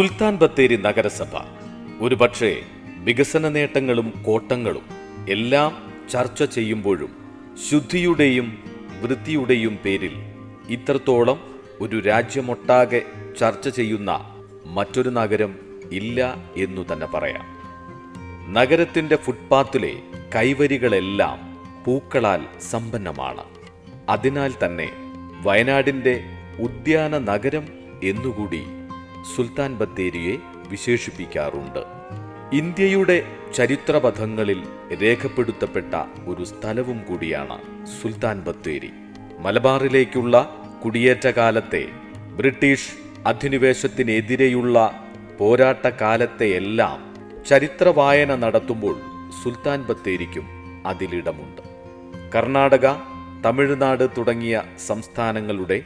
സുൽത്താൻ ബത്തേരി നഗരസഭ. ഒരുപക്ഷെ വികസന നേട്ടങ്ങളും കോട്ടങ്ങളും എല്ലാം ചർച്ച ചെയ്യുമ്പോഴും ശുദ്ധിയുടെയും വൃത്തിയുടെയും പേരിൽ ഇത്രത്തോളം ഒരു രാജ്യമൊട്ടാകെ ചർച്ച ചെയ്യുന്ന മറ്റൊരു നഗരം ഇല്ല എന്നു തന്നെ പറയാം. നഗരത്തിന്റെ ഫുട്പാത്തിലെ കൈവരികളെല്ലാം പൂക്കളാൽ സമ്പന്നമാണ്. അതിനാൽ തന്നെ വയനാടിന്റെ ഉദ്യാന നഗരം എന്നുകൂടി സുൽത്താൻ ബത്തേരിയെ വിശേഷിപ്പിക്കാറുണ്ട്. ഇന്ത്യയുടെ ചരിത്രപഥങ്ങളിൽ രേഖപ്പെടുത്തപ്പെട്ട ഒരു സ്ഥലവും കൂടിയാണ് സുൽത്താൻ ബത്തേരി. മലബാറിലേക്കുള്ള കുടിയേറ്റ കാലത്തെ ബ്രിട്ടീഷ് അധിനിവേശത്തിനെതിരെയുള്ള പോരാട്ട കാലത്തെയെല്ലാം ചരിത്രവായന നടത്തുമ്പോൾ സുൽത്താൻ ബത്തേരിക്കും അതിലിടമുണ്ട്. കർണാടക തമിഴ്നാട് തുടങ്ങിയ സംസ്ഥാനങ്ങളുടെ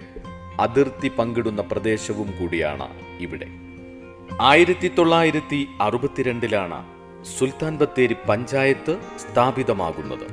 അതിർത്തി പങ്കിടുന്ന പ്രദേശവും കൂടിയാണ് ഇവിടെ. ആയിരത്തി തൊള്ളായിരത്തി അറുപത്തിരണ്ടിലാണ് സുൽത്താൻ ബത്തേരി പഞ്ചായത്ത് സ്ഥാപിതമാകുന്നത്.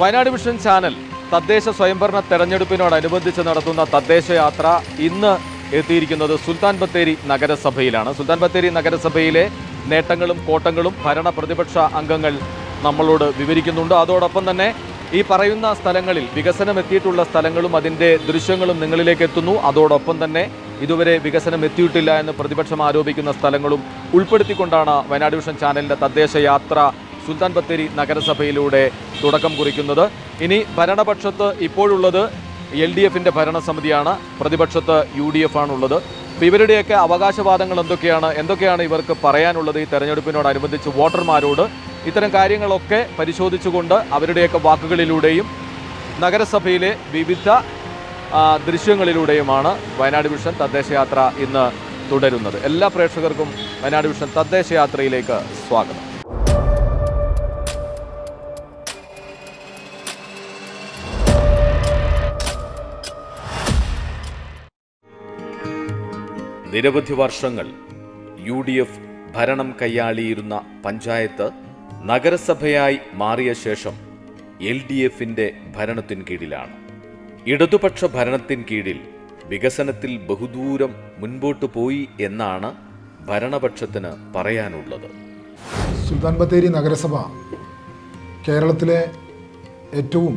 വയനാട് മിഷൻ ചാനൽ തദ്ദേശ സ്വയംഭരണ തെരഞ്ഞെടുപ്പിനോടനുബന്ധിച്ച് നടത്തുന്ന തദ്ദേശ യാത്ര ഇന്ന് എത്തിയിരിക്കുന്നത് സുൽത്താൻ ബത്തേരി നഗരസഭയിലാണ്. സുൽത്താൻ ബത്തേരി നഗരസഭയിലെ നേട്ടങ്ങളും കോട്ടങ്ങളും ഭരണ പ്രതിപക്ഷ അംഗങ്ങൾ നമ്മളോട് വിവരിക്കുന്നുണ്ട്. അതോടൊപ്പം തന്നെ ഈ പറയുന്ന സ്ഥലങ്ങളിൽ വികസനം എത്തിയിട്ടുള്ള സ്ഥലങ്ങളും അതിന്റെ ദൃശ്യങ്ങളും നിങ്ങളിലേക്ക് എത്തുന്നു. അതോടൊപ്പം തന്നെ ഇതുവരെ വികസനം എത്തിയിട്ടില്ല എന്ന് പ്രതിപക്ഷം ആരോപിക്കുന്ന സ്ഥലങ്ങളും ഉൾപ്പെടുത്തിക്കൊണ്ടാണ് വയനാട് വിഷൻ ചാനലിന്റെ തദ്ദേശ യാത്ര സുൽത്താൻ ബത്തേരി നഗരസഭയിലൂടെ തുടക്കം കുറിക്കുന്നത്. ഇനി ഭരണപക്ഷത്ത് ഇപ്പോഴുള്ളത് എൽ ഡി എഫിന്റെ ഭരണസമിതിയാണ് പ്രതിപക്ഷത്ത് യു ഡി എഫ് ആണുള്ളത് അപ്പോൾ ഇവരുടെയൊക്കെ അവകാശവാദങ്ങൾ എന്തൊക്കെയാണ്? എന്തൊക്കെയാണ് ഇവർക്ക് പറയാനുള്ളത്? ഈ തെരഞ്ഞെടുപ്പിനോടനുബന്ധിച്ച് വോട്ടർമാരോട് ഇത്തരം കാര്യങ്ങളൊക്കെ പരിശോധിച്ചുകൊണ്ട് അവരുടെയൊക്കെ വാക്കുകളിലൂടെയും നഗരസഭയിലെ വിവിധ ദൃശ്യങ്ങളിലൂടെയുമാണ് വയനാട് വിഷൻ തദ്ദേശയാത്ര ഇന്ന് തുടരുന്നത്. എല്ലാ പ്രേക്ഷകർക്കും വയനാട് വിഷൻ തദ്ദേശയാത്രയിലേക്ക് സ്വാഗതം. നിരവധി വർഷങ്ങൾ യു ഡി എഫ് ഭരണം കൈയാളിയിരുന്ന പഞ്ചായത്ത് നഗരസഭയായി മാറിയ ശേഷം എൽ ഡി എഫിന്റെ ഭരണത്തിൻ കീഴിലാണ്. ഇടതുപക്ഷ ഭരണത്തിൻ കീഴിൽ വികസനത്തിൽ ബഹുദൂരം മുൻപോട്ട് പോയി എന്നാണ് ഭരണപക്ഷത്തിന് പറയാനുള്ളത്. സുൽത്താൻ ബത്തേരി നഗരസഭ കേരളത്തിലെ ഏറ്റവും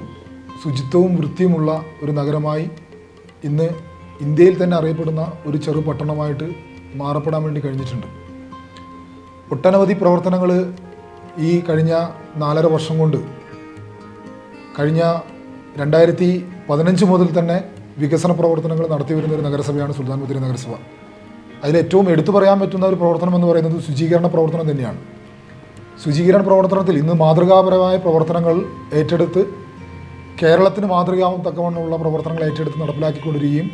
ശുചിത്വവും വൃത്തിയുമുള്ള ഒരു നഗരമായി ഇന്ന് ഇന്ത്യയിൽ തന്നെ അറിയപ്പെടുന്ന ഒരു ചെറു പട്ടണമായിട്ട് മാറപ്പെടാൻ വേണ്ടി കഴിഞ്ഞിട്ടുണ്ട്. ഒട്ടനവധി പ്രവർത്തനങ്ങൾ ഈ കഴിഞ്ഞ നാലര വർഷം കൊണ്ട് കഴിഞ്ഞ രണ്ടായിരത്തി പതിനഞ്ച് മുതൽ തന്നെ വികസന പ്രവർത്തനങ്ങൾ നടത്തി വരുന്ന ഒരു നഗരസഭയാണ് സുൽത്താൻ ബത്തേരി നഗരസഭ. അതിലേറ്റവും എടുത്തു പറയാൻ പറ്റുന്ന ഒരു പ്രവർത്തനം എന്ന് പറയുന്നത് ശുചീകരണ പ്രവർത്തനം തന്നെയാണ്. ശുചീകരണ പ്രവർത്തനത്തിൽ ഇന്ന് മാതൃകാപരമായ പ്രവർത്തനങ്ങൾ ഏറ്റെടുത്ത് കേരളത്തിന് മാതൃകയാവും തക്കവണ്ണമുള്ള പ്രവർത്തനങ്ങൾ ഏറ്റെടുത്ത് നടപ്പിലാക്കിക്കൊണ്ടിരിക്കുകയും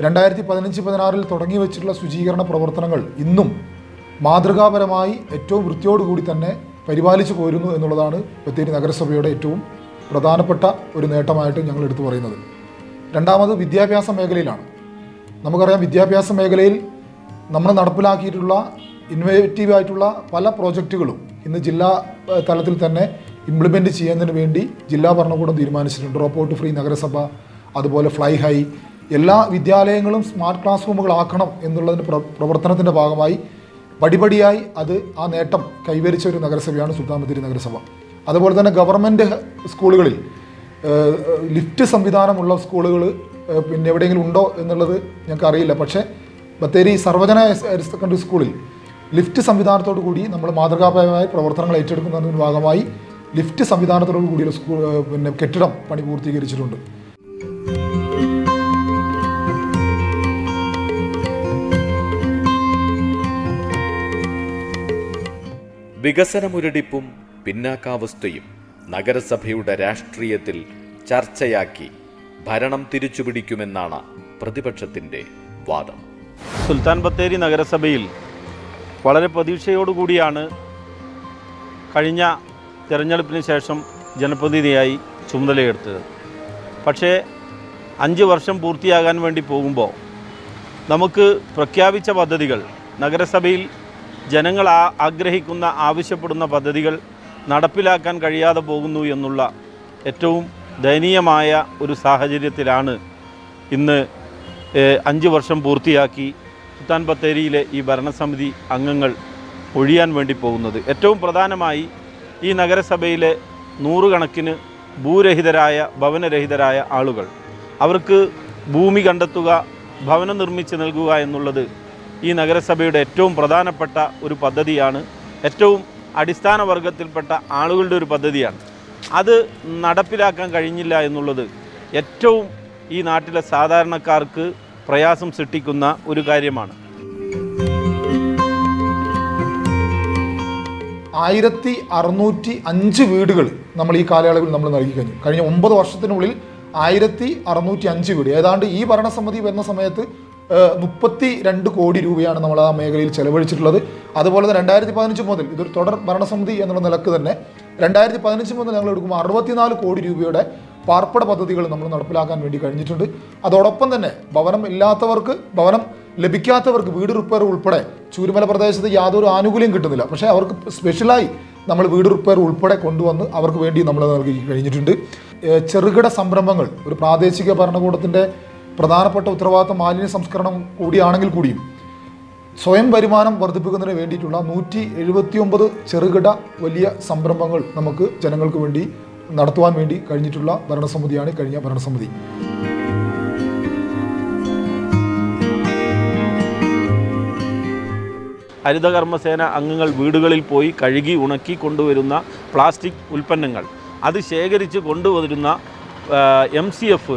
രണ്ടായിരത്തി പതിനഞ്ച് പതിനാറിൽ തുടങ്ങി വെച്ചിട്ടുള്ള ശുചീകരണ പ്രവർത്തനങ്ങൾ ഇന്നും മാതൃകാപരമായി ഏറ്റവും വൃത്തിയോടുകൂടി തന്നെ പരിപാലിച്ചു പോരുന്നു എന്നുള്ളതാണ് ബത്തേരി നഗരസഭയുടെ ഏറ്റവും പ്രധാനപ്പെട്ട ഒരു നേട്ടമായിട്ട് ഞങ്ങൾ എടുത്തു പറയുന്നത്. രണ്ടാമത് വിദ്യാഭ്യാസ മേഖലയിലാണ്. നമുക്കറിയാം വിദ്യാഭ്യാസ മേഖലയിൽ നമ്മൾ നടപ്പിലാക്കിയിട്ടുള്ള ഇന്നോവേറ്റീവ് ആയിട്ടുള്ള പല പ്രോജക്റ്റുകളും ഇന്ന് ജില്ലാ തലത്തിൽ തന്നെ ഇംപ്ലിമെന്റ് ചെയ്യുന്നതിന് വേണ്ടി ജില്ലാ ഭരണകൂടം തീരുമാനിച്ചിട്ടുണ്ട്. ഡ്രോപ്പ് ഔട്ട് ഫ്രീ നഗരസഭ അതുപോലെ ഫ്ലൈ ഹൈ എല്ലാ വിദ്യാലയങ്ങളും സ്മാർട്ട് ക്ലാസ് റൂമുകളാക്കണം എന്നുള്ളതിന്റെ പ്ര പ്രവർത്തനത്തിന്റെ ഭാഗമായി പടിപടിയായി അത് ആ നേട്ടം കൈവരിച്ച ഒരു നഗരസഭയാണ് സുൽത്താൻ ബത്തേരി നഗരസഭ. അതുപോലെ തന്നെ ഗവൺമെന്റ് സ്കൂളുകളിൽ ലിഫ്റ്റ് സംവിധാനമുള്ള സ്കൂളുകൾ പിന്നെ എവിടെയെങ്കിലും ഉണ്ടോ എന്നുള്ളത് ഞങ്ങൾക്ക് അറിയില്ല. പക്ഷേ ബത്തേരി സർവജന ഹയർ സെക്കൻഡറി സ്കൂളിൽ ലിഫ്റ്റ് സംവിധാനത്തോടു കൂടി നമ്മൾ മാതൃകാപരമായ പ്രവർത്തനങ്ങൾ ഏറ്റെടുക്കുന്നതിന് ഭാഗമായി ലിഫ്റ്റ് സംവിധാനത്തോടു കൂടിയുള്ള സ്കൂൾ പിന്നെ കെട്ടിടം പണി പൂർത്തീകരിച്ചിട്ടുണ്ട്. വികസനമുരടിപ്പും പിന്നാക്കാവസ്ഥയും നഗരസഭയുടെ രാഷ്ട്രീയത്തിൽ ചർച്ചയാക്കി ഭരണം തിരിച്ചുപിടിക്കുമെന്നാണ് പ്രതിപക്ഷത്തിന്റെ വാദം. സുൽത്താൻ ബത്തേരി നഗരസഭയിൽ വളരെ പ്രതീക്ഷയോടുകൂടിയാണ് കഴിഞ്ഞ തിരഞ്ഞെടുപ്പിന് ശേഷം ജനപ്രതിനിധിയായി ചുമതലയെടുത്തത്. പക്ഷേ അഞ്ച് വർഷം പൂർത്തിയാകാൻ വേണ്ടി പോകുമ്പോൾ നമുക്ക് പ്രഖ്യാപിച്ച പദ്ധതികൾ നഗരസഭയിൽ ജനങ്ങൾ ആഗ്രഹിക്കുന്ന ആവശ്യപ്പെടുന്ന പദ്ധതികൾ നടപ്പിലാക്കാൻ കഴിയാതെ പോകുന്നു എന്നുള്ള ഏറ്റവും ദയനീയമായ ഒരു സാഹചര്യത്തിലാണ് ഇന്ന് അഞ്ച് വർഷം പൂർത്തിയാക്കി സുൽത്താൻ ബത്തേരിയിലെ ഈ ഭരണസമിതി അംഗങ്ങൾ ഒഴിയാൻ വേണ്ടി പോകുന്നത്. ഏറ്റവും പ്രധാനമായി ഈ നഗരസഭയിലെ നൂറുകണക്കിന് ഭൂരഹിതരായ ഭവനരഹിതരായ ആളുകൾ. അവർക്ക് ഭൂമി കണ്ടെത്തുക ഭവനം നിർമ്മിച്ച് നൽകുക എന്നുള്ളത് ഈ നഗരസഭയുടെ ഏറ്റവും പ്രധാനപ്പെട്ട ഒരു പദ്ധതിയാണ് ഏറ്റവും അടിസ്ഥാന വർഗത്തിൽപ്പെട്ട ആളുകളുടെ ഒരു പദ്ധതിയാണ്. അത് നടപ്പിലാക്കാൻ കഴിഞ്ഞില്ല എന്നുള്ളത് ഏറ്റവും ഈ നാട്ടിലെ സാധാരണക്കാർക്ക് പ്രയാസം സൃഷ്ടിക്കുന്ന ഒരു കാര്യമാണ്. ആയിരത്തി അറുന്നൂറ്റി അഞ്ച് വീടുകൾ നമ്മൾ ഈ കാലയളവിൽ നമ്മൾ നൽകി കഴിഞ്ഞു. കഴിഞ്ഞ ഒമ്പത് വർഷത്തിനുള്ളിൽ ആയിരത്തി അറുന്നൂറ്റി അഞ്ച് വീട്. ഏതാണ്ട് ഈ ഭരണസമിതി വരുന്ന സമയത്ത് മുപ്പത്തി രണ്ട് കോടി രൂപയാണ് നമ്മൾ ആ മേഖലയിൽ ചെലവഴിച്ചിട്ടുള്ളത്. അതുപോലെ തന്നെ രണ്ടായിരത്തി പതിനഞ്ച് മുതൽ ഇതൊരു തുടർ ഭരണസമിതി എന്നുള്ള നിലയ്ക്ക് തന്നെ രണ്ടായിരത്തി പതിനഞ്ച് മുതൽ ഞങ്ങൾ എടുക്കുമ്പോൾ അറുപത്തിനാല് കോടി രൂപയുടെ പാർപ്പിട പദ്ധതികൾ നമ്മൾ നടപ്പിലാക്കാൻ വേണ്ടി കഴിഞ്ഞിട്ടുണ്ട്. അതോടൊപ്പം തന്നെ ഭവനം ഇല്ലാത്തവർക്ക് ഭവനം ലഭിക്കാത്തവർക്ക് വീട് റിപ്പയർ ഉൾപ്പെടെ ചൂരുമല പ്രദേശത്ത് യാതൊരു ആനുകൂല്യം കിട്ടുന്നില്ല. പക്ഷേ അവർക്ക് സ്പെഷ്യലായി നമ്മൾ വീട് റിപ്പയർ ഉൾപ്പെടെ കൊണ്ടുവന്ന് അവർക്ക് വേണ്ടി നമ്മൾ നൽകി കഴിഞ്ഞിട്ടുണ്ട്. ചെറുകിട സംരംഭങ്ങൾ ഒരു പ്രാദേശിക ഭരണകൂടത്തിന്റെ പ്രധാനപ്പെട്ട ഉത്തരവാദിത്തം മാലിന്യ സംസ്കരണം കൂടിയാണെങ്കിൽ കൂടിയും സ്വയം വരുമാനം വർദ്ധിപ്പിക്കുന്നതിന് വേണ്ടിയിട്ടുള്ള നൂറ്റി എഴുപത്തി ഒമ്പത് ചെറുകിട വലിയ സംരംഭങ്ങൾ നമുക്ക് ജനങ്ങൾക്ക് വേണ്ടി നടത്തുവാൻ വേണ്ടി കഴിഞ്ഞിട്ടുള്ള ഭരണസമിതിയാണ് കഴിഞ്ഞ ഭരണസമിതി. ഹരിതകർമ്മസേന അംഗങ്ങൾ വീടുകളിൽ പോയി കഴുകി ഉണക്കി കൊണ്ടുവരുന്ന പ്ലാസ്റ്റിക് ഉൽപ്പന്നങ്ങൾ. അത് ശേഖരിച്ച് കൊണ്ടുവരുന്ന എം സി എഫ്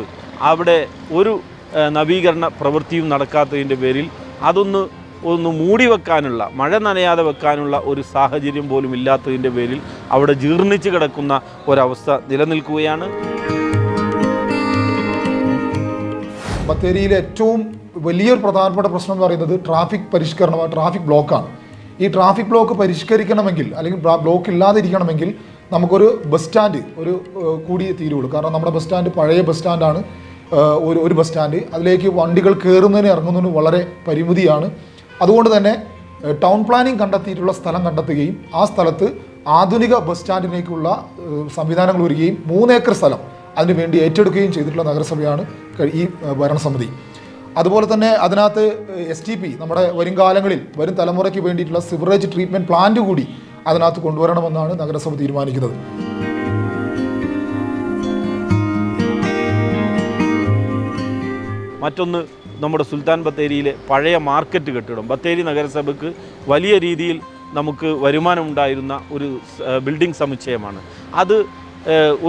അവിടെ ഒരു നവീകരണ പ്രവൃത്തിയും നടക്കാത്തതിന്റെ പേരിൽ അതൊന്ന് ഒന്ന് മൂടി വെക്കാനുള്ള മഴ നനയാതെ വെക്കാനുള്ള ഒരു സാഹചര്യം പോലും ഇല്ലാത്തതിന്റെ പേരിൽ അവിടെ ജീർണിച്ച് കിടക്കുന്ന ഒരവസ്ഥ നിലനിൽക്കുകയാണ്. ബത്തേരിയിലെ ഏറ്റവും വലിയൊരു പ്രധാനപ്പെട്ട പ്രശ്നം എന്ന് പറയുന്നത് ട്രാഫിക് പരിഷ്കരണമാണ് ട്രാഫിക് ബ്ലോക്കാണ്. ഈ ട്രാഫിക് ബ്ലോക്ക് പരിഷ്കരിക്കണമെങ്കിൽ അല്ലെങ്കിൽ ബ്ലോക്ക് ഇല്ലാതിരിക്കണമെങ്കിൽ നമുക്കൊരു ബസ് സ്റ്റാൻഡ് ഒരു കൂടിയ തീരുള്ളൂ. കാരണം നമ്മുടെ ബസ് സ്റ്റാൻഡ് പഴയ ബസ് സ്റ്റാൻഡാണ്. ഒരു ഒരു ബസ് സ്റ്റാൻഡ്. അതിലേക്ക് വണ്ടികൾ കയറുന്നതിന് ഇറങ്ങുന്നതിന് വളരെ പരിമിതിയാണ്. അതുകൊണ്ട് തന്നെ ടൗൺ പ്ലാനിംഗ് കണ്ടെത്തിയിട്ടുള്ള സ്ഥലം കണ്ടെത്തുകയും ആ സ്ഥലത്ത് ആധുനിക ബസ് സ്റ്റാൻഡിലേക്കുള്ള സംവിധാനങ്ങൾ ഒരുക്കുകയും മൂന്നേക്കർ സ്ഥലം അതിനു വേണ്ടി ഏറ്റെടുക്കുകയും ചെയ്തിട്ടുള്ള നഗരസഭയാണ് ഈ ഭരണസമിതി. അതുപോലെ തന്നെ അതിനകത്ത് എസ് ടി പി നമ്മുടെ വരും കാലങ്ങളിൽ വരും തലമുറയ്ക്ക് വേണ്ടിയിട്ടുള്ള സിവറേജ് ട്രീറ്റ്മെന്റ് പ്ലാന്റ് കൂടി അതിനകത്ത് കൊണ്ടുവരണമെന്നാണ് നഗരസഭ തീരുമാനിക്കുന്നത്. മറ്റൊന്ന് നമ്മുടെ സുൽത്താൻ ബത്തേരിയിലെ പഴയ മാർക്കറ്റ് കെട്ടിടം. ബത്തേരി നഗരസഭയ്ക്ക് വലിയ രീതിയിൽ നമുക്ക് വരുമാനമുണ്ടായിരുന്ന ഒരു ബിൽഡിംഗ് സമുച്ചയമാണ്. അത്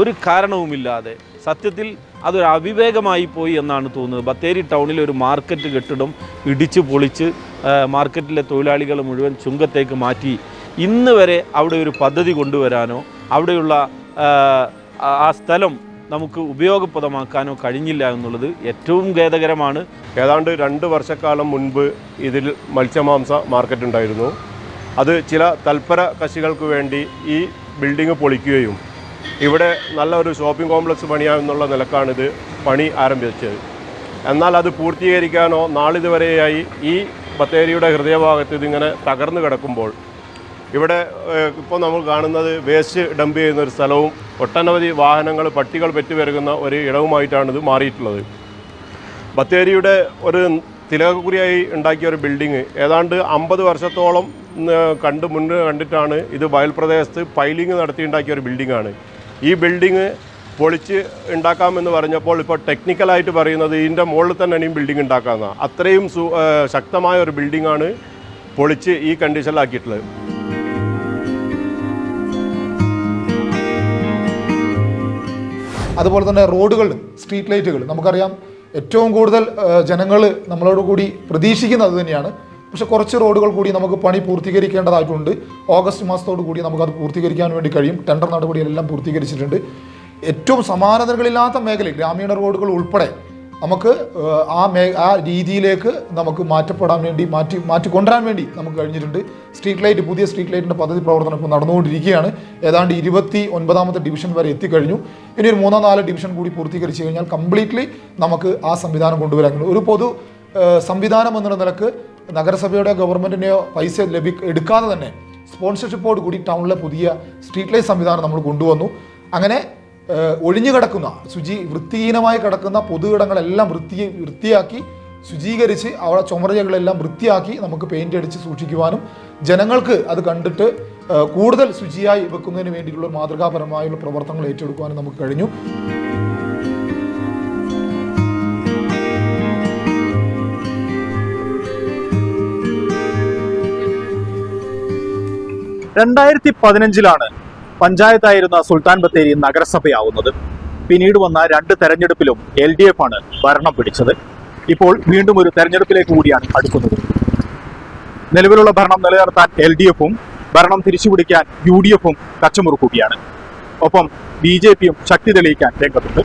ഒരു കാരണവുമില്ലാതെ സത്യത്തിൽ അതൊരു അവിവേകമായി പോയി എന്നാണ് തോന്നുന്നത്. ബത്തേരി ടൗണിലെ ഒരു മാർക്കറ്റ് കെട്ടിടം ഇടിച്ച് പൊളിച്ച് മാർക്കറ്റിലെ തൊഴിലാളികൾ മുഴുവൻ ചുങ്കത്തേക്ക് മാറ്റി. ഇന്ന് വരെ അവിടെ ഒരു പദ്ധതി കൊണ്ടുവരാനോ അവിടെയുള്ള ആ സ്ഥലം നമുക്ക് ഉപയോഗപ്രദമാക്കാനോ കഴിഞ്ഞില്ല എന്നുള്ളത് ഏറ്റവും ഖേദകരമാണ്. ഏതാണ്ട് രണ്ട് വർഷക്കാലം മുൻപ് ഇതിൽ മത്സ്യമാംസ മാർക്കറ്റ് ഉണ്ടായിരുന്നു. അത് ചില തൽപര കക്ഷികൾക്ക് വേണ്ടി ഈ ബിൽഡിംഗ് പൊളിക്കുകയും ഇവിടെ നല്ലൊരു ഷോപ്പിംഗ് കോംപ്ലക്സ് പണിയാമെന്നുള്ള നിലക്കാണിത് പണി ആരംഭിച്ചത്. എന്നാൽ അത് പൂർത്തീകരിക്കാനോ നാളിതുവരെയായി ഈ ബത്തേരിയുടെ ഹൃദയഭാഗത്ത് ഇതിങ്ങനെ തകർന്നു കിടക്കുമ്പോൾ ഇവിടെ ഇപ്പോൾ നമ്മൾ കാണുന്നത് വേസ്റ്റ് ഡംപ് ചെയ്യുന്ന ഒരു സ്ഥലവും ഒട്ടനവധി വാഹനങ്ങൾ പട്ടികൾ പെറ്റുപെരുകുന്ന ഒരു ഇടവുമായിട്ടാണ് ഇത് മാറിയിട്ടുള്ളത്. ബത്തേരിയുടെ ഒരു തിലകക്കുറിയായി ഉണ്ടാക്കിയ ഒരു ബിൽഡിങ് ഏതാണ്ട് അമ്പത് വർഷത്തോളം കണ്ട് മുന്നേ കണ്ടിട്ടാണ് ഇത് വയൽ പ്രദേശത്ത് പൈലിംഗ് നടത്തി ഉണ്ടാക്കിയ ഒരു ബിൽഡിങ്ങാണ്. ഈ ബിൽഡിങ് പൊളിച്ച് ഉണ്ടാക്കാമെന്ന് പറഞ്ഞപ്പോൾ ഇപ്പോൾ ടെക്നിക്കലായിട്ട് പറയുന്നത് ഇതിന്റെ മുകളിൽ തന്നെ ഇനിയും ബിൽഡിംഗ് ഉണ്ടാക്കാമെന്നാണ്. അത്രയും ശക്തമായ ഒരു ബിൽഡിങ്ങാണ് പൊളിച്ച് ഈ കണ്ടീഷനിലാക്കിയിട്ടുള്ളത്. അതുപോലെ തന്നെ റോഡുകൾ സ്ട്രീറ്റ് ലൈറ്റുകൾ. നമുക്കറിയാം ഏറ്റവും കൂടുതൽ ജനങ്ങൾ നമ്മളോട് കൂടി പ്രതീക്ഷിക്കുന്നത് തന്നെയാണ്. പക്ഷെ കുറച്ച് റോഡുകൾ കൂടി നമുക്ക് പണി പൂർത്തീകരിക്കേണ്ടതായിട്ടുണ്ട്. ഓഗസ്റ്റ് മാസത്തോടു കൂടി നമുക്കത് പൂർത്തീകരിക്കാൻ വേണ്ടി കഴിയും. ടെൻഡർ നടപടികളെല്ലാം പൂർത്തീകരിച്ചിട്ടുണ്ട്. ഏറ്റവും സമാനതകളില്ലാത്ത മേഖല ഗ്രാമീണ റോഡുകൾ ഉൾപ്പെടെ നമുക്ക് ആ മേ ആ രീതിയിലേക്ക് നമുക്ക് മാറ്റപ്പെടാൻ വേണ്ടി മാറ്റി മാറ്റിക്കൊണ്ടുവരാൻ വേണ്ടി നമുക്ക് കഴിഞ്ഞിട്ടുണ്ട്. സ്ട്രീറ്റ് ലൈറ്റ് പുതിയ സ്ട്രീറ്റ് ലൈറ്റിന്റെ പദ്ധതി പ്രവർത്തനം ഇപ്പോൾ നടന്നുകൊണ്ടിരിക്കുകയാണ്. ഏതാണ്ട് ഇരുപത്തി ഒൻപതാമത്തെ ഡിവിഷൻ വരെ എത്തിക്കഴിഞ്ഞു. ഇനി ഒരു മൂന്നോ നാല് ഡിവിഷൻ കൂടി പൂർത്തീകരിച്ച് കഴിഞ്ഞാൽ കംപ്ലീറ്റ്ലി നമുക്ക് ആ സംവിധാനം കൊണ്ടുവരാൻ ഒരു പൊതു സംവിധാനം എന്നുള്ള നിലയ്ക്ക് നഗരസഭയുടെ ഗവൺമെന്റിനെയോ പൈസ ലഭി എടുക്കാതെ തന്നെ സ്പോൺസർഷിപ്പോട് കൂടി ടൗണിലെ പുതിയ സ്ട്രീറ്റ് ലൈറ്റ് സംവിധാനം നമ്മൾ കൊണ്ടുവന്നു. അങ്ങനെ ഒഴിഞ്ഞു കിടക്കുന്ന ശുചി വൃത്തിഹീനമായി കിടക്കുന്ന പൊതുയിടങ്ങളെല്ലാം വൃത്തി വൃത്തിയാക്കി ശുചീകരിച്ച് അവിടെ ചുമരുകളെല്ലാം വൃത്തിയാക്കി നമുക്ക് പെയിന്റ് അടിച്ച് സൂക്ഷിക്കുവാനും ജനങ്ങൾക്ക് അത് കണ്ടിട്ട് കൂടുതൽ ശുചിയായി വെക്കുന്നതിന് വേണ്ടിയിട്ടുള്ള മാതൃകാപരമായുള്ള പ്രവർത്തനങ്ങൾ ഏറ്റെടുക്കുവാനും നമുക്ക് കഴിഞ്ഞു. രണ്ടായിരത്തി പതിനഞ്ചിലാണ് പഞ്ചായത്തായിരുന്ന സുൽത്താൻ ബത്തേരി നഗരസഭയാവുന്നത്. പിന്നീട് വന്ന രണ്ട് തെരഞ്ഞെടുപ്പിലും എൽ ഡി എഫ് ആണ് ഭരണം പിടിച്ചത്. ഇപ്പോൾ വീണ്ടും ഒരു തെരഞ്ഞെടുപ്പിലേക്ക് കൂടിയാണ് അടുക്കുന്നത്. നിലവിലുള്ള ഭരണം നിലനിർത്താൻ എൽ ഡി എഫും ഭരണം തിരിച്ചുപിടിക്കാൻ യു ഡി എഫും കച്ചമുറുക്കുകയാണ് ഒപ്പം ബി ജെ പിയും ശക്തി തെളിയിക്കാൻ രംഗത്തുണ്ട്.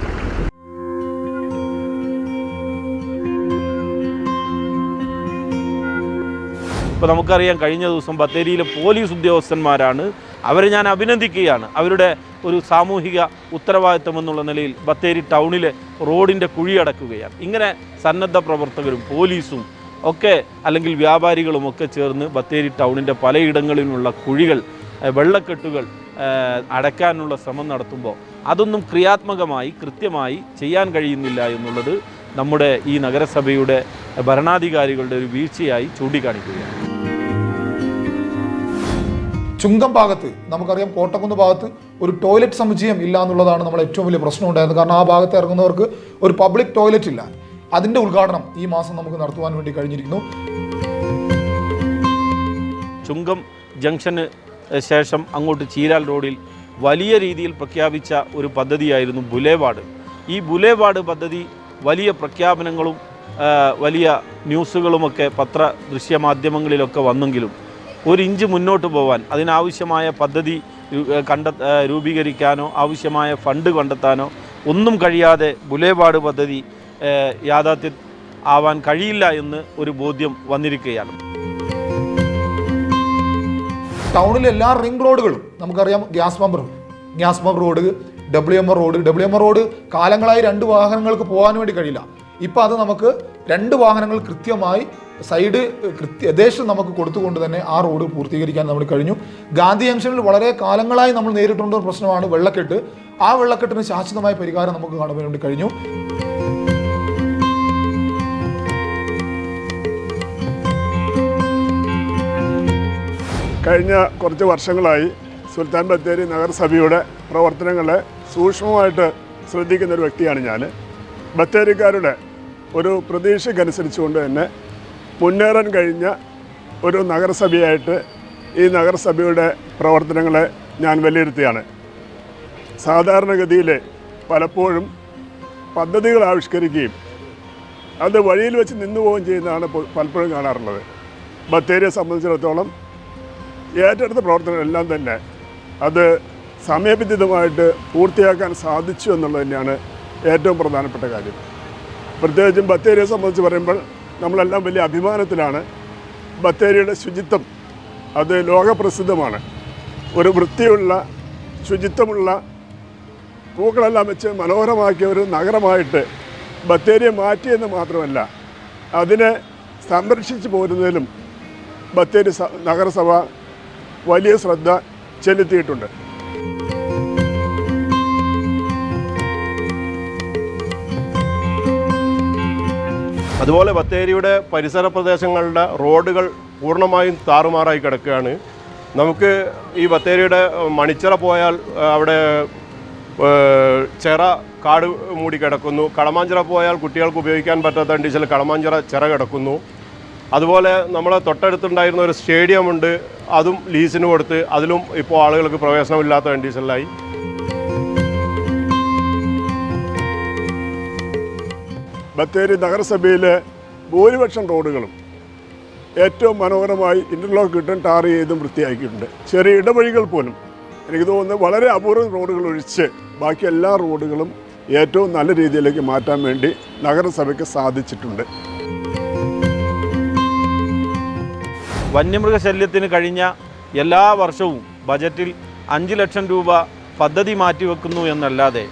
ഇപ്പൊ നമുക്കറിയാം കഴിഞ്ഞ ദിവസം ബത്തേരിയിലെ പോലീസ് ഉദ്യോഗസ്ഥന്മാരാണ് അവരെ ഞാൻ അഭിനന്ദിക്കുകയാണ്. അവരുടെ ഒരു സാമൂഹിക ഉത്തരവാദിത്വം എന്നുള്ള നിലയിൽ ബത്തേരി ടൗണിലെ റോഡിന്റെ കുഴിയടക്കുകയാണ് ഇങ്ങനെ സന്നദ്ധ പ്രവർത്തകരും പോലീസും ഒക്കെ അല്ലെങ്കിൽ വ്യാപാരികളും ഒക്കെ ചേർന്ന് ബത്തേരി ടൗണിന്റെ പലയിടങ്ങളിലുള്ള കുഴികൾ വെള്ളക്കെട്ടുകൾ അടയ്ക്കാനുള്ള ശ്രമം നടത്തുമ്പോൾ അതൊന്നും ക്രിയാത്മകമായി കൃത്യമായി ചെയ്യാൻ കഴിയുന്നില്ല എന്നുള്ളത് നമ്മുടെ ഈ നഗരസഭയുടെ ഭരണാധികാരികളുടെ ഒരു വീഴ്ചയായി ചൂണ്ടിക്കാണിക്കുകയാണ്. ചുങ്കം ഭാഗത്ത് നമുക്കറിയാം കോട്ടക്കുന്ന് ഭാഗത്ത് ഒരു ടോയ്ലറ്റ് സമുച്ചയം ഇല്ല എന്നുള്ളതാണ് നമ്മൾ ഏറ്റവും വലിയ പ്രശ്നം ഉണ്ടായിരുന്നത്. കാരണം ആ ഭാഗത്ത് ഇറങ്ങുന്നവർക്ക് ഒരു പബ്ലിക് ടോയ്ലറ്റ് ഇല്ല. അതിന്റെ ഉദ്ഘാടനം ഈ മാസം നമുക്ക് നടത്തുവാൻ വേണ്ടി കഴിഞ്ഞിരിക്കുന്നു. ചുങ്കം ജംഗ്ഷന് ശേഷം അങ്ങോട്ട് ചീരാൽ റോഡിൽ വലിയ രീതിയിൽ പ്രഖ്യാപിച്ച ഒരു പദ്ധതിയായിരുന്നു ബുലേവാർഡ്. ഈ ബുലേവാർഡ് പദ്ധതി വലിയ പ്രഖ്യാപനങ്ങളും വലിയ ന്യൂസുകളുമൊക്കെ പത്ര ദൃശ്യമാധ്യമങ്ങളിലൊക്കെ വന്നെങ്കിലും ഒരു ഇഞ്ച് മുന്നോട്ട് പോകാൻ അതിനാവശ്യമായ പദ്ധതി കണ്ട രൂപീകരിക്കാനോ ആവശ്യമായ ഫണ്ട് കണ്ടെത്താനോ ഒന്നും കഴിയാതെ ബുലേപാട് പദ്ധതി യാഥാർത്ഥ്യ ആവാൻ കഴിയില്ല എന്ന് ഒരു ബോധ്യം വന്നിരിക്കുകയാണ്. ടൗണിലെ എല്ലാ റിംഗ് റോഡുകളും നമുക്കറിയാം gas bumper gas pump road W M road W M road കാലങ്ങളായി രണ്ട് വാഹനങ്ങൾക്ക് പോകാൻ വേണ്ടി കഴിയില്ല. ഇപ്പം അത് നമുക്ക് രണ്ട് വാഹനങ്ങൾ കൃത്യമായി സൈഡ് യഥേഷ്ടം നമുക്ക് കൊടുത്തുകൊണ്ട് തന്നെ ആ റോഡ് പൂർത്തീകരിക്കാൻ നമ്മൾ കഴിഞ്ഞു. ഗാന്ധി ജംഗ്ഷനിൽ വളരെ കാലങ്ങളായി നമ്മൾ നേരിട്ടുള്ള ഒരു പ്രശ്നമാണ് വെള്ളക്കെട്ട്. ആ വെള്ളക്കെട്ടിന് ശാശ്വതമായ പരിഹാരം നമുക്ക് കാണുവാൻ വേണ്ടി കഴിഞ്ഞു. കഴിഞ്ഞ കുറച്ച് വർഷങ്ങളായി സുൽത്താൻ ബത്തേരി നഗരസഭയുടെ പ്രവർത്തനങ്ങളെ സൂക്ഷ്മമായിട്ട് ശ്രദ്ധിക്കുന്ന ഒരു വ്യക്തിയാണ് ഞാൻ. ബത്തേരിക്കാരുടെ ഒരു പ്രതീക്ഷയ്ക്കനുസരിച്ചുകൊണ്ട് തന്നെ മുന്നേറാൻ കഴിഞ്ഞ ഒരു നഗരസഭയായിട്ട് ഈ നഗരസഭയുടെ പ്രവർത്തനങ്ങളെ ഞാൻ വിലയിരുത്തുകയാണ്. സാധാരണഗതിയിൽ പലപ്പോഴും പദ്ധതികൾ ആവിഷ്കരിക്കുകയും അത് വഴിയിൽ വെച്ച് നിന്നു പോവുകയും ചെയ്യുന്നതാണ് പലപ്പോഴും കാണാറുള്ളത്. ബത്തേരിയെ സംബന്ധിച്ചിടത്തോളം ഏറ്റെടുത്ത പ്രവർത്തനങ്ങളെല്ലാം തന്നെ അത് സമയബന്ധിതമായിട്ട് പൂർത്തിയാക്കാൻ സാധിച്ചു എന്നുള്ളത് തന്നെയാണ് ഏറ്റവും പ്രധാനപ്പെട്ട കാര്യം. പ്രത്യേകിച്ചും ബത്തേരിയെ സംബന്ധിച്ച് പറയുമ്പോൾ നമ്മളെല്ലാം വലിയ അഭിമാനത്തിലാണ്. ബത്തേരിയുടെ ശുചിത്വം അത് ലോകപ്രസിദ്ധമാണ്. ഒരു വൃത്തിയുള്ള ശുചിത്വമുള്ള പൂക്കളെല്ലാം വെച്ച് മനോഹരമാക്കിയ ഒരു നഗരമായിട്ട് ബത്തേരിയെ മാറ്റിയെന്ന് മാത്രമല്ല അതിനെ സംരക്ഷിച്ചു പോരുന്നതിലും ബത്തേരി നഗരസഭ വലിയ ശ്രദ്ധ ചെലുത്തിയിട്ടുണ്ട്. അതുപോലെ ബത്തേരിയുടെ പരിസര പ്രദേശങ്ങളുടെ റോഡുകൾ പൂർണമായും താറുമാറായി കിടക്കുകയാണ്. നമുക്ക് ഈ ബത്തേരിയുടെ മണിച്ചിറ പോയാൽ അവിടെ ചിറ കാട് മൂടി കിടക്കുന്നു. കളമാഞ്ചിറ പോയാൽ കുട്ടികൾക്ക് ഉപയോഗിക്കാൻ പറ്റാത്ത കണ്ടീഷനിൽ കളമാഞ്ചിറ ചിറ കിടക്കുന്നു. അതുപോലെ നമ്മളെ തൊട്ടടുത്തുണ്ടായിരുന്ന ഒരു സ്റ്റേഡിയമുണ്ട്. അതും ലീസിന് കൊടുത്ത് അതിലും ഇപ്പോൾ ആളുകൾക്ക് പ്രവേശനമില്ലാത്ത കണ്ടീഷനിലായി. ബത്തേരി നഗരസഭയിലെ ഭൂരിപക്ഷം റോഡുകളും ഏറ്റവും മനോഹരമായി ഇന്റർലോക്ക് ഇട്ടും ടാർ ചെയ്തും വൃത്തിയാക്കിയിട്ടുണ്ട്. ചെറിയ ഇടവഴികൾ പോലും എനിക്ക് തോന്നുന്നത് വളരെ അപൂർവം റോഡുകൾ ഒഴിച്ച് ബാക്കി എല്ലാ റോഡുകളും ഏറ്റവും നല്ല രീതിയിലേക്ക് മാറ്റാൻ വേണ്ടി നഗരസഭയ്ക്ക് സാധിച്ചിട്ടുണ്ട്. വന്യമൃഗശല്യത്തിന് കഴിഞ്ഞ എല്ലാ വർഷവും ബജറ്റിൽ അഞ്ച് ലക്ഷം രൂപ പദ്ധതി മാറ്റിവെക്കുന്നു എന്നല്ലാതെ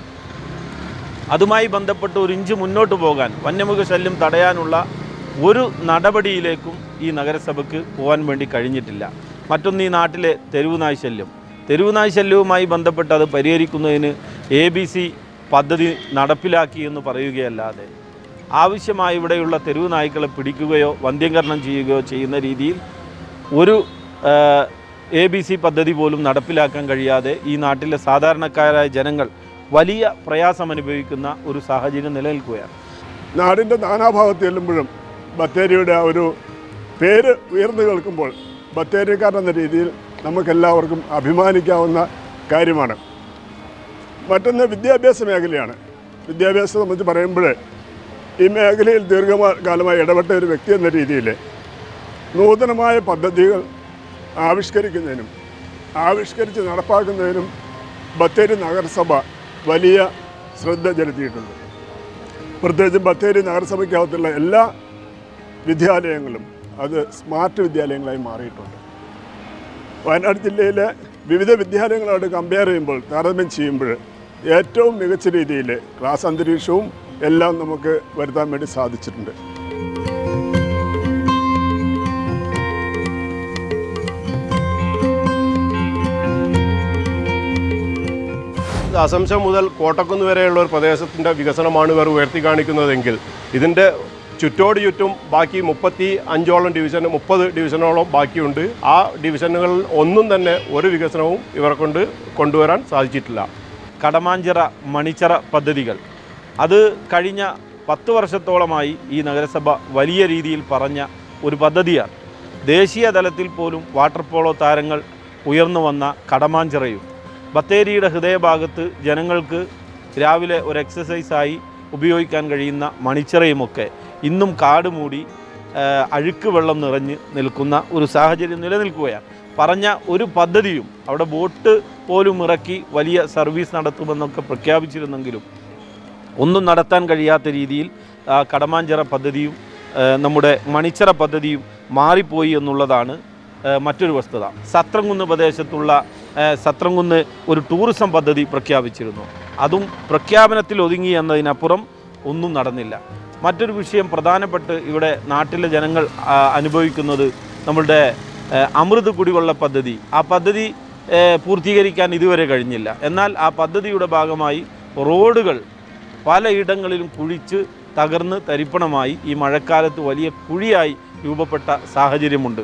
അതുമായി ബന്ധപ്പെട്ട് ഒരു ഇഞ്ച് മുന്നോട്ട് പോകാൻ വന്യമൃഗശല്യം തടയാനുള്ള ഒരു നടപടിയിലേക്കും ഈ നഗരസഭയ്ക്ക് പോകാൻ വേണ്ടി കഴിഞ്ഞിട്ടില്ല. മറ്റൊന്ന് ഈ നാട്ടിലെ തെരുവുനായ് ശല്യം. തെരുവുനായ് ശല്യവുമായി ബന്ധപ്പെട്ട് അത് പരിഹരിക്കുന്നതിന് എ ബി സി പദ്ധതി നടപ്പിലാക്കി എന്ന് പറയുകയല്ലാതെ ആവശ്യമായി ഇവിടെയുള്ള തെരുവു നായ്ക്കളെ പിടിക്കുകയോ വന്ധ്യംകരണം ചെയ്യുകയോ ചെയ്യുന്ന രീതിയിൽ ഒരു എ ബി സി പദ്ധതി പോലും നടപ്പിലാക്കാൻ കഴിയാതെ ഈ നാട്ടിലെ സാധാരണക്കാരായ ജനങ്ങൾ വലിയ പ്രയാസം അനുഭവിക്കുന്ന ഒരു സാഹചര്യം നിലനിൽക്കുകയാണ്. നാടിന്റെ നാനാഭാഗത്ത് ചെല്ലുമ്പോഴും ബത്തേരിയുടെ ഒരു പേര് ഉയർന്നു കേൾക്കുമ്പോൾ ബത്തേരിക്കാരെന്ന രീതിയിൽ നമുക്കെല്ലാവർക്കും അഭിമാനിക്കാവുന്ന കാര്യമാണ്. മറ്റൊന്ന് വിദ്യാഭ്യാസ മേഖലയാണ്. വിദ്യാഭ്യാസത്തെ സംബന്ധിച്ച് പറയുമ്പോൾ ഈ മേഖലയിൽ ദീർഘകാലമായി ഇടപെട്ട ഒരു വ്യക്തി എന്ന രീതിയിൽ നൂതനമായ പദ്ധതികൾ ആവിഷ്കരിക്കുന്നതിനും ആവിഷ്കരിച്ച് നടപ്പാക്കുന്നതിനും ബത്തേരി നഗരസഭ വലിയ ശ്രദ്ധ ചെലുത്തിയിട്ടുണ്ട്. പ്രത്യേകിച്ചും ബത്തേരി നഗരസഭയ്ക്കകത്തുള്ള എല്ലാ വിദ്യാലയങ്ങളും അത് സ്മാർട്ട് വിദ്യാലയങ്ങളായി മാറിയിട്ടുണ്ട്. വയനാട് ജില്ലയിലെ വിവിധ വിദ്യാലയങ്ങളോട് കമ്പയർ ചെയ്യുമ്പോൾ താരതമ്യം ചെയ്യുമ്പോൾ ഏറ്റവും മികച്ച രീതിയിൽ ക്ലാസ് അന്തരീക്ഷവും എല്ലാം നമുക്ക് വരുത്താൻ വേണ്ടി സാധിച്ചിട്ടുണ്ട്. അസംശം മുതൽ കോട്ടക്കുന്ന് വരെയുള്ള ഒരു പ്രദേശത്തിന്റെ വികസനമാണ് ഇവർ ഉയർത്തി കാണിക്കുന്നതെങ്കിൽ ഇതിന്റെ ചുറ്റോട് ചുറ്റും ബാക്കി മുപ്പത്തി അഞ്ചോളം ഡിവിഷൻ മുപ്പത് ഡിവിഷനോളം ബാക്കിയുണ്ട്. ആ ഡിവിഷനുകളിൽ ഒന്നും തന്നെ ഒരു വികസനവും ഇവരെ കൊണ്ട് കൊണ്ടുവരാൻ സാധിച്ചിട്ടില്ല. കടമാഞ്ചിറ മണിച്ചിറ പദ്ധതികൾ. അത് കഴിഞ്ഞ പത്ത് വർഷത്തോളമായി ഈ നഗരസഭ വലിയ രീതിയിൽ പറഞ്ഞ ഒരു പദ്ധതിയാണ്. ദേശീയ തലത്തിൽ പോലും വാട്ടർ പോളോ താരങ്ങൾ ഉയർന്നു വന്ന കടമാഞ്ചിറയും. ബത്തേരിയുടെ ഹൃദയഭാഗത്ത് ജനങ്ങൾക്ക് രാവിലെ ഒരു എക്സസൈസായി ഉപയോഗിക്കാൻ കഴിയുന്ന മണിച്ചിറയുമൊക്കെ ഇന്നും കാട് മൂടി അഴുക്ക് വെള്ളം നിറഞ്ഞ് നിൽക്കുന്ന ഒരു സാഹചര്യം നിലനിൽക്കുകയാണ്. പറഞ്ഞ ഒരു പദ്ധതിയും അവിടെ ബോട്ട് പോലും ഇറക്കി വലിയ സർവീസ് നടത്തുമെന്നൊക്കെ പ്രഖ്യാപിച്ചിരുന്നെങ്കിലും ഒന്നും നടത്താൻ കഴിയാത്ത രീതിയിൽ കടമാഞ്ചിറ പദ്ധതിയും നമ്മുടെ മണിച്ചിറ പദ്ധതിയും മാറിപ്പോയി എന്നുള്ളതാണ് മറ്റൊരു വസ്തുത. സത്രംകുന്ന് പ്രദേശത്തുള്ള സത്രംകുന്ന് ഒരു ടൂറിസം പദ്ധതി പ്രഖ്യാപിച്ചിരുന്നു. അതും പ്രഖ്യാപനത്തിൽ ഒതുങ്ങി എന്നതിനപ്പുറം ഒന്നും നടന്നില്ല. മറ്റൊരു വിഷയം പ്രധാനപ്പെട്ട് ഇവിടെ നാട്ടിലെ ജനങ്ങൾ അനുഭവിക്കുന്നത് നമ്മളുടെ അമൃത് കുടിവെള്ള പദ്ധതി. ആ പദ്ധതി പൂർത്തീകരിക്കാൻ ഇതുവരെ കഴിഞ്ഞില്ല. എന്നാൽ ആ പദ്ധതിയുടെ ഭാഗമായി റോഡുകൾ പലയിടങ്ങളിലും കുഴിച്ച് തകർന്ന് തരിപ്പണമായി ഈ മഴക്കാലത്ത് വലിയ കുഴിയായി രൂപപ്പെട്ട സാഹചര്യമുണ്ട്.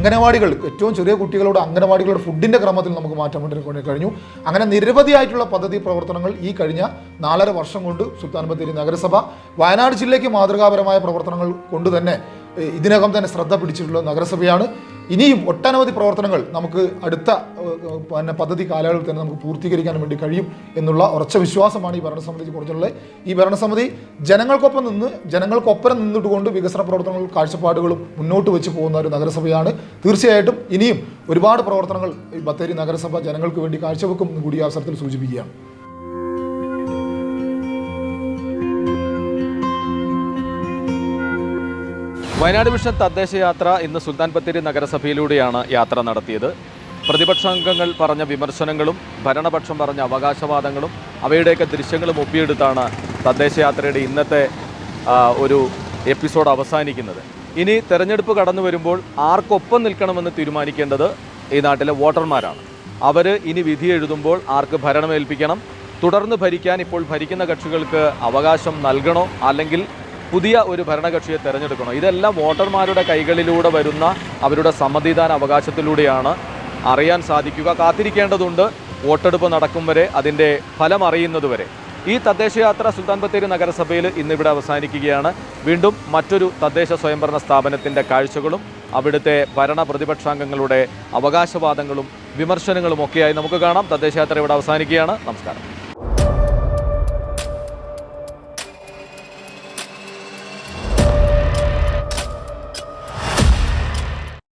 അംഗനവാടികൾ ഏറ്റവും ചെറിയ കുട്ടികളോട് അംഗനവാടികളുടെ ഫുഡിന്റെ ക്രമത്തിൽ നമുക്ക് മാറ്റം കൊണ്ടുവരാൻ കഴിഞ്ഞു. അങ്ങനെ നിരവധിയായിട്ടുള്ള പദ്ധതി പ്രവർത്തനങ്ങൾ ഈ കഴിഞ്ഞ നാലര വർഷം കൊണ്ട് സുൽത്താൻ ബത്തേരി നഗരസഭ വയനാട് ജില്ലയ്ക്ക് മാതൃകാപരമായ പ്രവർത്തനങ്ങൾ കൊണ്ട് തന്നെ ഇതിനകം തന്നെ ശ്രദ്ധ പിടിച്ചിട്ടുള്ള നഗരസഭയാണ്. ഇനിയും ഒട്ടനവധി പ്രവർത്തനങ്ങൾ നമുക്ക് അടുത്ത പിന്നെ പദ്ധതി കാലയളവിൽ തന്നെ നമുക്ക് പൂർത്തീകരിക്കാൻ വേണ്ടി കഴിയും എന്നുള്ള ഉറച്ച വിശ്വാസമാണ് ഈ ഭരണസമിതി കുറിച്ചുള്ളത് ഈ ഭരണസമിതി ജനങ്ങൾക്കൊപ്പം നിന്ന് ജനങ്ങൾക്കൊപ്പം നിന്നിട്ടുകൊണ്ട് വികസന പ്രവർത്തനങ്ങൾ കാഴ്ചപ്പാടുകളും മുന്നോട്ട് വെച്ച് പോകുന്ന ഒരു നഗരസഭയാണ്. തീർച്ചയായിട്ടും ഇനിയും ഒരുപാട് പ്രവർത്തനങ്ങൾ ബത്തേരി നഗരസഭ ജനങ്ങൾക്ക് വേണ്ടി കാഴ്ചവെക്കും കൂടി അവസരത്തിൽ സൂചിപ്പിക്കുകയാണ്. വയനാട് വിഷൻ തദ്ദേശ യാത്ര ഇന്ന് സുൽത്താൻ ബത്തേരി നഗരസഭയിലൂടെയാണ് യാത്ര നടത്തിയത്. പ്രതിപക്ഷാംഗങ്ങൾ പറഞ്ഞ വിമർശനങ്ങളും ഭരണപക്ഷം പറഞ്ഞ അവകാശവാദങ്ങളും അവയുടെയൊക്കെ ദൃശ്യങ്ങളും ഒപ്പിയെടുത്താണ് തദ്ദേശയാത്രയുടെ ഇന്നത്തെ ഒരു എപ്പിസോഡ് അവസാനിക്കുന്നത്. ഇനി തെരഞ്ഞെടുപ്പ് കടന്നു വരുമ്പോൾ ആർക്കൊപ്പം നിൽക്കണമെന്ന് തീരുമാനിക്കേണ്ടത് ഈ നാട്ടിലെ വോട്ടർമാരാണ്. അവർ ഇനി വിധി എഴുതുമ്പോൾ ആർക്ക് ഭരണമേൽപ്പിക്കണം തുടർന്ന് ഭരിക്കാൻ ഇപ്പോൾ ഭരിക്കുന്ന കക്ഷികൾക്ക് അവകാശം നൽകണോ അല്ലെങ്കിൽ പുതിയ ഒരു ഭരണകക്ഷിയെ തെരഞ്ഞെടുക്കണം. ഇതെല്ലാം വോട്ടർമാരുടെ കൈകളിലൂടെ വരുന്ന അവരുടെ സമ്മതിദാന അവകാശത്തിലൂടെയാണ് അറിയാൻ സാധിക്കുക. കാത്തിരിക്കേണ്ടതുണ്ട്. വോട്ടെടുപ്പ് നടക്കും വരെ അതിന്റെ ഫലം അറിയുന്നതുവരെ ഈ തദ്ദേശയാത്ര സുൽത്താൻ ബത്തേരി നഗരസഭയിൽ ഇന്നിവിടെ അവസാനിക്കുകയാണ്. വീണ്ടും മറ്റൊരു തദ്ദേശ സ്വയംഭരണ സ്ഥാപനത്തിന്റെ കാഴ്ചകളും അവിടുത്തെ ഭരണ പ്രതിപക്ഷാംഗങ്ങളുടെ അവകാശവാദങ്ങളും വിമർശനങ്ങളും ഒക്കെയായി നമുക്ക് കാണാം. തദ്ദേശയാത്ര ഇവിടെ അവസാനിക്കുകയാണ്. നമസ്കാരം.